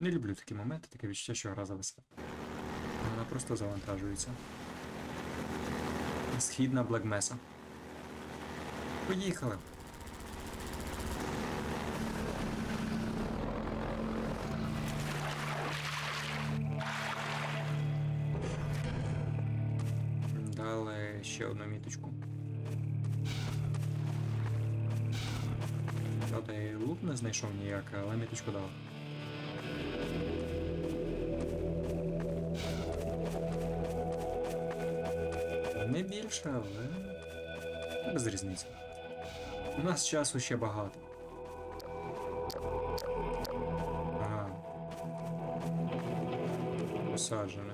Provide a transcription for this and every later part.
Не люблю такі моменти, таке відчуття, що гра зависла. Вона просто завантажується. Східна Блекмеса. Поїхали! Дали ще одну міточку. Правда, я лук не знайшов ніяк, але міточку дав. Більше, але без різниці. У нас часу ще багато. Ага. Посаджене.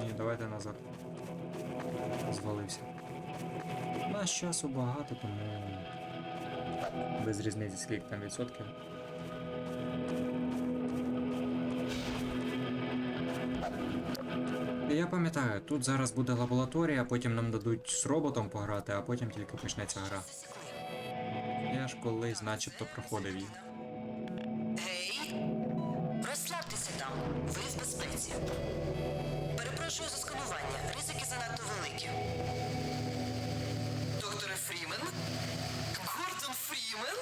Ні, давайте назад. Звалився. У нас часу багато, тому. Без різниці, скільки там відсотків. Я пам'ятаю, тут зараз буде лабораторія, потім нам дадуть з роботом пограти, а потім тільки почнеться гра. Я ж колись начебто проходив її. Гей, розслабтеся там, ви в безпеці. Перепрошую за сканування, ризики занадто великі. Докторе Фрімен? Гордон Фрімен?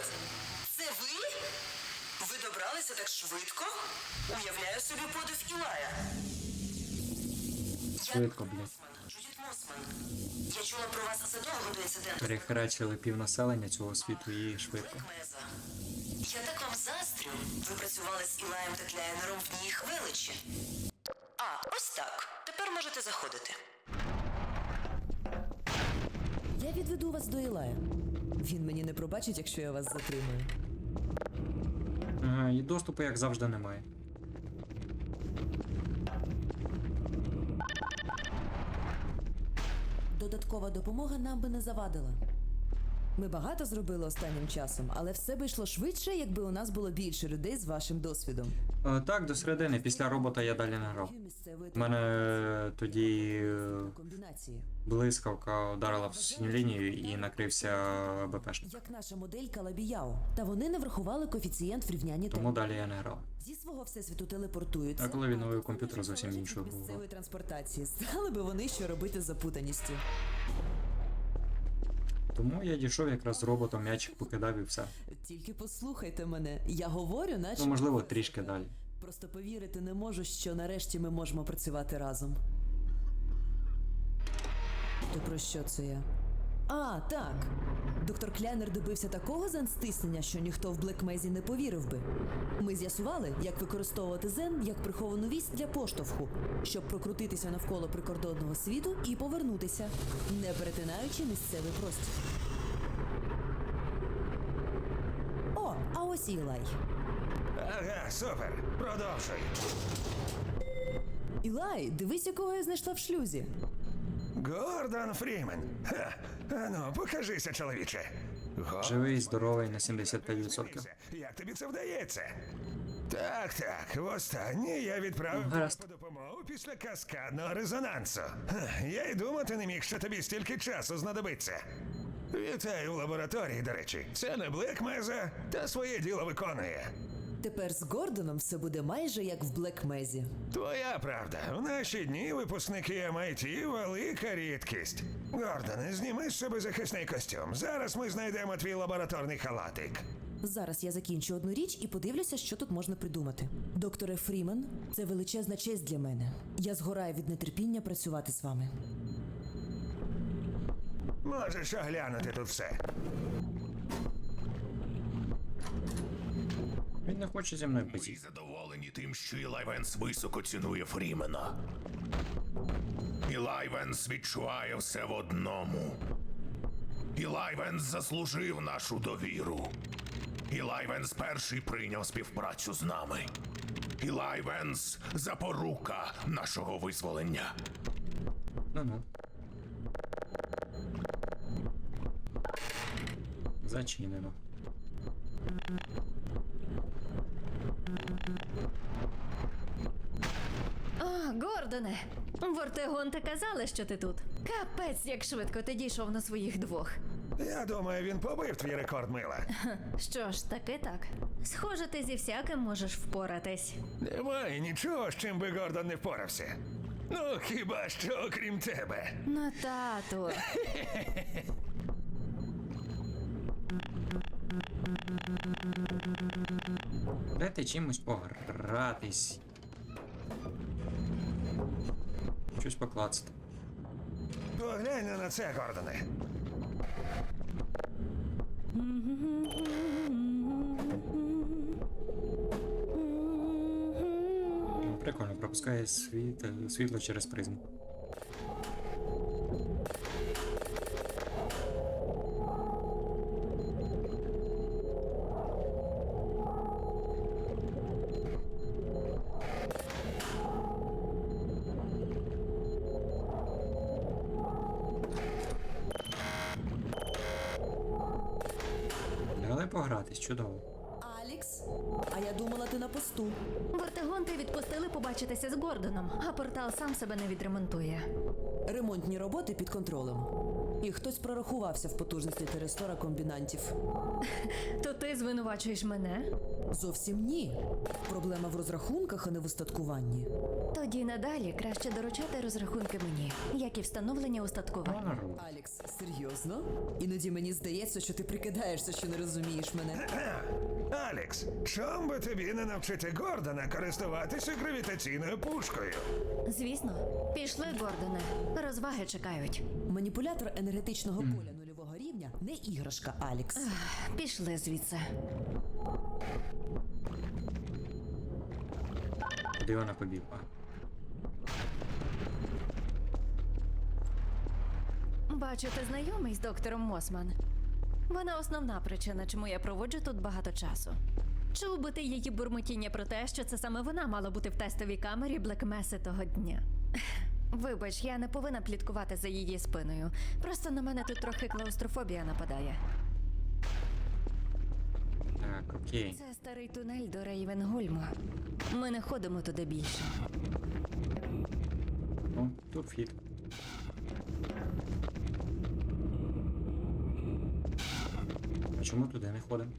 Це ви? Ви добралися так швидко? Уявляю собі подив Ілая. Швидко, блядь. Джудіт Мосман. Я чула про вас задовго до інциденту. Перехрачили півнаселення цього світу і швидко. Я так вам заздрю. Ви працювали з Ілаєм та Кляйнером в дні їх величі. А, ось так. Тепер можете заходити. Я відведу вас до Ілая. Він мені не пробачить, якщо я вас затримую. Ага, і доступу, як завжди, немає. Додаткова допомога нам би не завадила. Ми багато зробили останнім часом, але все би йшло швидше, якби у нас було більше людей з вашим досвідом. Е, так, до середини, після робота я далі не грав. У мене тоді е, комбінації. блискавка ударила в сусідню лінію і накрився БПшник. Як наша модель Калабіяо. Та вони не врахували коефіцієнт в рівнянні Тому темпу. далі я не грав. Зі свого всесвіту телепортуються. А коли він новий комп'ютер зовсім іншого місцевої транспортації. Стали би вони що робити з запутаністю. Тому я дійшов якраз роботом, м'ячик покидав і все. Тільки послухайте мене. Я говорю, наче Ну, можливо, трішки далі. Просто повірити не можу, що нарешті ми можемо працювати разом. То про що це я? А, так. Доктор Кляйнер добився такого зенстиснення, що ніхто в Блекмезі не повірив би. Ми з'ясували, як використовувати зен як приховану вісь для поштовху, щоб прокрутитися навколо прикордонного світу і повернутися, не перетинаючи місцевий простір. О, а ось і Ілай. Ага, супер. Продовжуй. Ілай, дивись, якого я знайшла в шлюзі. Гордон Фрімен. Ха. Ану, покажися, чоловіче. Го- Живий, здоровий на 75%. Як тобі це вдається? Так, так. Востаннє я відправив тебе по допомогу після каскадного резонансу. Ха, Я й думати не міг, що тобі стільки часу знадобиться. Вітаю в лабораторії, до речі. Це не Блекмеза, та своє діло виконує. Тепер з Гордоном все буде майже як в Блекмезі. Твоя правда. В наші дні випускники MIT – велика рідкість. Гордоне, зніми з себе захисний костюм. Зараз ми знайдемо твій лабораторний халатик. Зараз я закінчу одну річ і подивлюся, що тут можна придумати. Докторе Фрімен, це величезна честь для мене. Я згораю від нетерпіння працювати з вами. Можеш оглянути тут все. Не хоче зі мною Ми пити. задоволені тим, що Ілай Венс високо цінує Фрімена. Ілай Венс відчуває все в одному. Ілай Венс заслужив нашу довіру. Ілай Венс перший прийняв співпрацю з нами. Ілай Венс запорука нашого визволення. Ну-ну. Зачинено. О, Гордоне, Вортегонте казали, що ти тут. Капець, як швидко ти дійшов на своїх двох. Я думаю, він побив твій рекорд мила. Що ж, таки так. Схоже, ти зі всяким можеш впоратись. Немає нічого, з чим би Гордон не впорався. Ну, хіба що окрім тебе. Ну, тату. Дайте чимось погратись. Щось поклацати. Поглянь на це, Гордоне. Прикольно, пропускає світ, світло через призму. Погратись, чудово. Алікс, а я думала, ти на посту. Вортигонти відпустили побачитися з Гордоном, а портал сам себе не відремонтує. Ремонтні роботи під контролем. І хтось прорахувався в потужності терестора комбінантів. То ти звинувачуєш мене? Зовсім ні. Проблема в розрахунках, а не в устаткуванні. Тоді надалі краще доручати розрахунки мені, як і встановлення устаткування. Гонору. Алікс, серйозно? Іноді мені здається, що ти прикидаєшся, що не розумієш мене. Алекс, чом би тобі не навчити Гордона користуватися гравітаційною пушкою? Звісно, пішли, Гордоне. Розваги чекають. Маніпулятор енергетичного поля нульового рівня не іграшка, Алікс. Пішли звідси. Куди вона побігла? Бачу, ти знайомий з доктором Мосман. Вона основна причина, чому я проводжу тут багато часу. Чув би ти її бурмотіння про те, що це саме вона мала бути в тестовій камері Блекмеси того дня. Вибач, я не повинна пліткувати за її спиною. Просто на мене тут трохи клаустрофобія нападає. Так, окей. Це старий тунель до Рейвенгольму. Ми не ходимо туди більше. Ну, тут вхід. А чому туди не ходимо?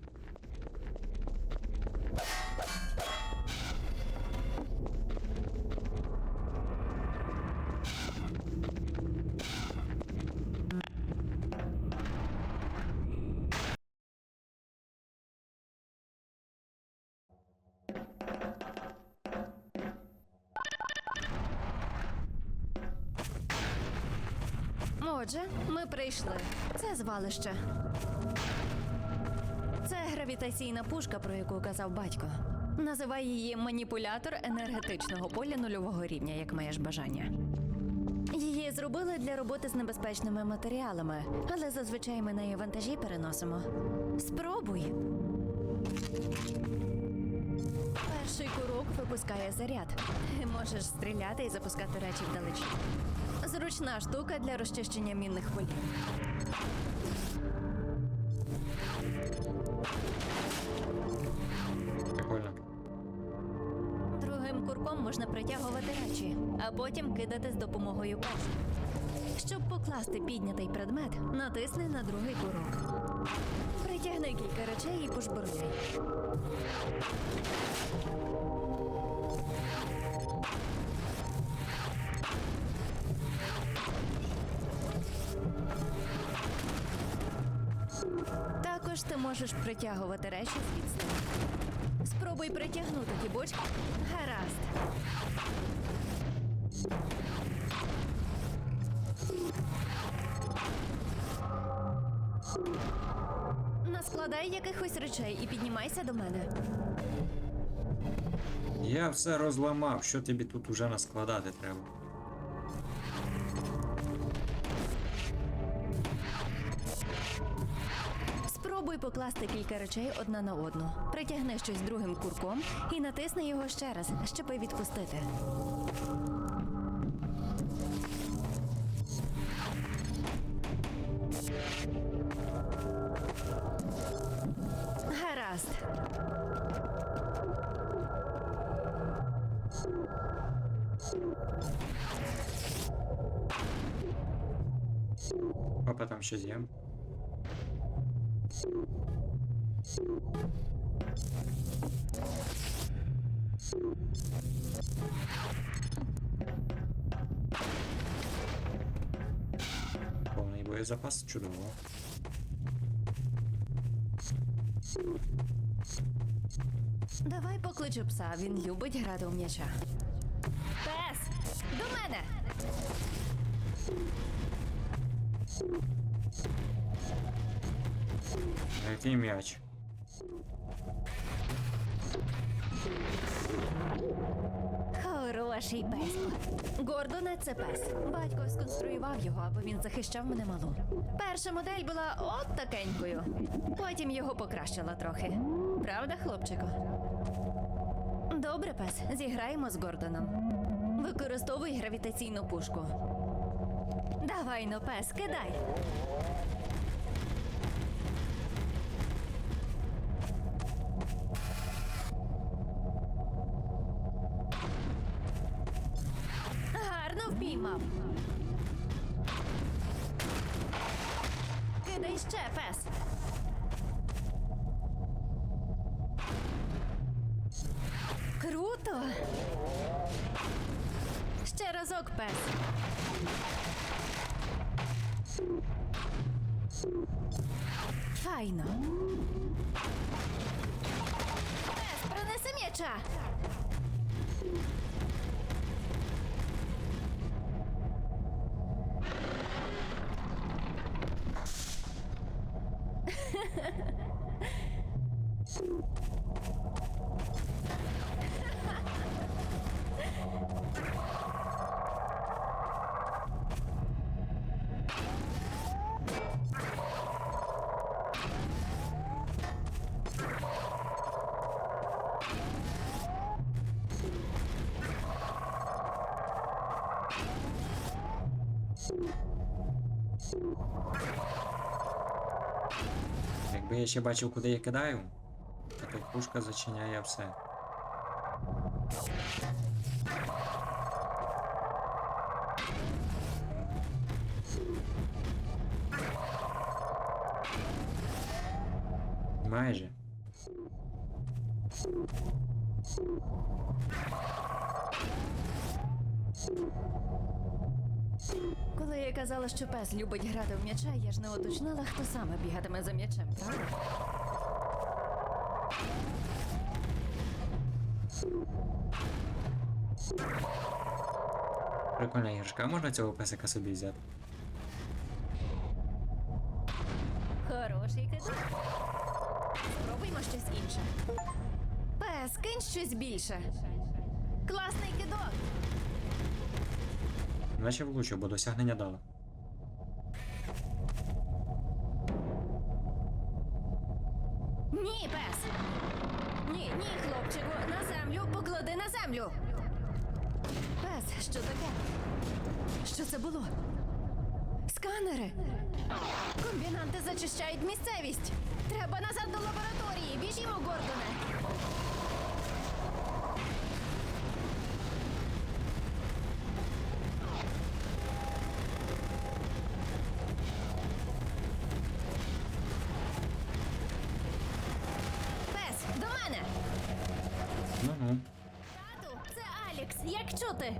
Отже, ми прийшли. Це звалище. Це гравітаційна пушка, про яку казав батько. Називай її маніпулятор енергетичного поля нульового рівня, як маєш бажання. Її зробили для роботи з небезпечними матеріалами, але зазвичай ми неї вантажі переносимо. Спробуй. Перший курок випускає заряд. Можеш стріляти і запускати речі вдалечі. Зручна штука для розчищення мінних полів. Прикольно. Другим курком можна притягувати речі, а потім кидати з допомогою пес. Щоб покласти піднятий предмет, натисни на другий курок. Притягни кілька речей і пошбурляй. Можеш притягувати речі з відстані. Спробуй притягнути ті бочки. Гаразд. Наскладай якихось речей і піднімайся до мене. Я все розламав, що тобі тут уже наскладати треба. Спробуй покласти кілька речей одна на одну. Притягни щось другим курком і натисни його ще раз, щоб відпустити. Гаразд. Опа, там щось є. Повний боєзапас, чудово. Давай покличу пса, він любить грати у м'яча. Пес! До мене! Який м'яч? Хороший песько. Гордоне це пес. Батько сконструював його, аби він захищав мене малу. Перша модель була от такенькою. Потім його покращила трохи. Правда, хлопчику? Добре, пес, зіграємо з Гордоном. Використовуй гравітаційну пушку. Давай, ну, пес, кидай. Впіймав. Кидай ще, пес. Круто. Ще разок, пес. Файно. Пес, принеси м'яча. you Якби я ще бачив, куди я кидаю, то пушка зачиняє все. Майже. Коли я казала, що пес любить грати в м'яча, я ж не уточнила, хто саме бігатиме за м'ячем, правда? Прикольна іграшка, можна цього песика собі взяти? Хороший кидок. Спробуймо щось інше. Пес, кинь щось більше. Класний кидок. Наче влучив, бо досягнення дало. Ні, пес. Ні, ні, хлопчику, на землю, поклади на землю. Пес, що таке? Що це було? Сканери. Комбінанти зачищають місцевість. Треба назад до лабораторії. Біжімо, Гордоне. Пес, до мене. Ну-ну. Тату, це Алікс. Як чути?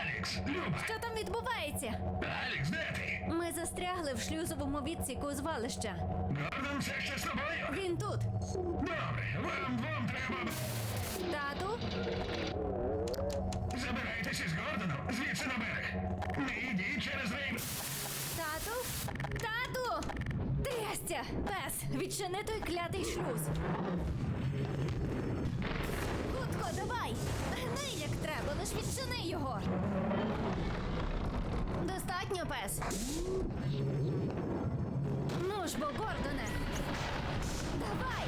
Алікс, Люба! Що там відбувається? Алікс, де ти? Ми застрягли в шлюзовому відсіку звалища. Гордон все ще з тобою? Він тут. Добре, вам двом треба. Тату? Забирайтеся з Гордоном звідси на берег. Не йдіть через рейм. Тату? Тату! Трястя! Пес, відчини той клятий шлюз. Достатньо, пес. Ну ж бо, Гордоне. Давай!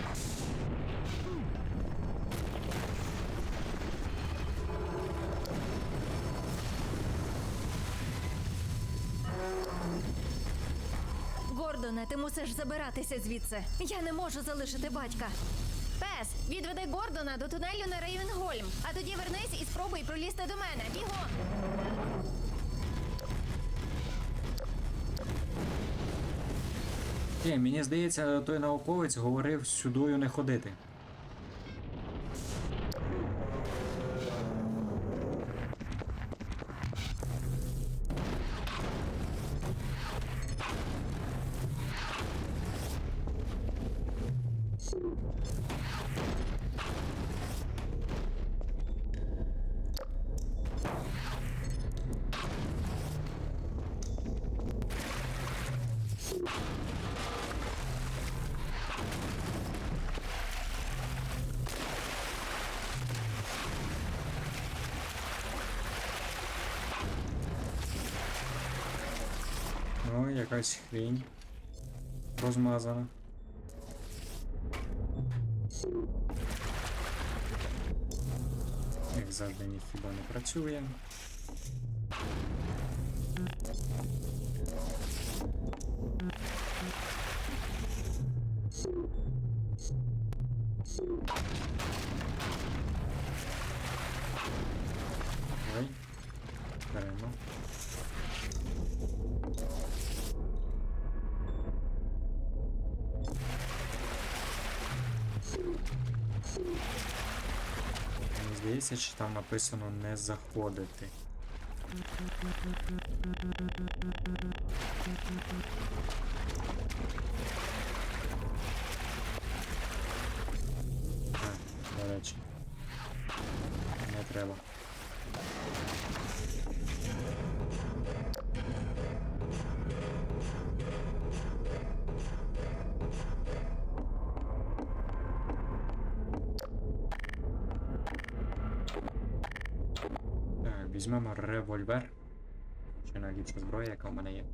Гордоне, ти мусиш забиратися звідси. Я не можу залишити батька. Пес, відведи Гордона до тунелю на Рейвенгольм, а тоді вернись і спробуй пролізти до мене. Бігом! Е, мені здається, той науковець говорив сюдою не ходити. Якась хрінь розмазана. Як завжди ніхіба не працює. Чи там написано не заходити. А, до речі. Не треба. Візьмемо револьвер. Чи найліпша зброя, яка в мене є.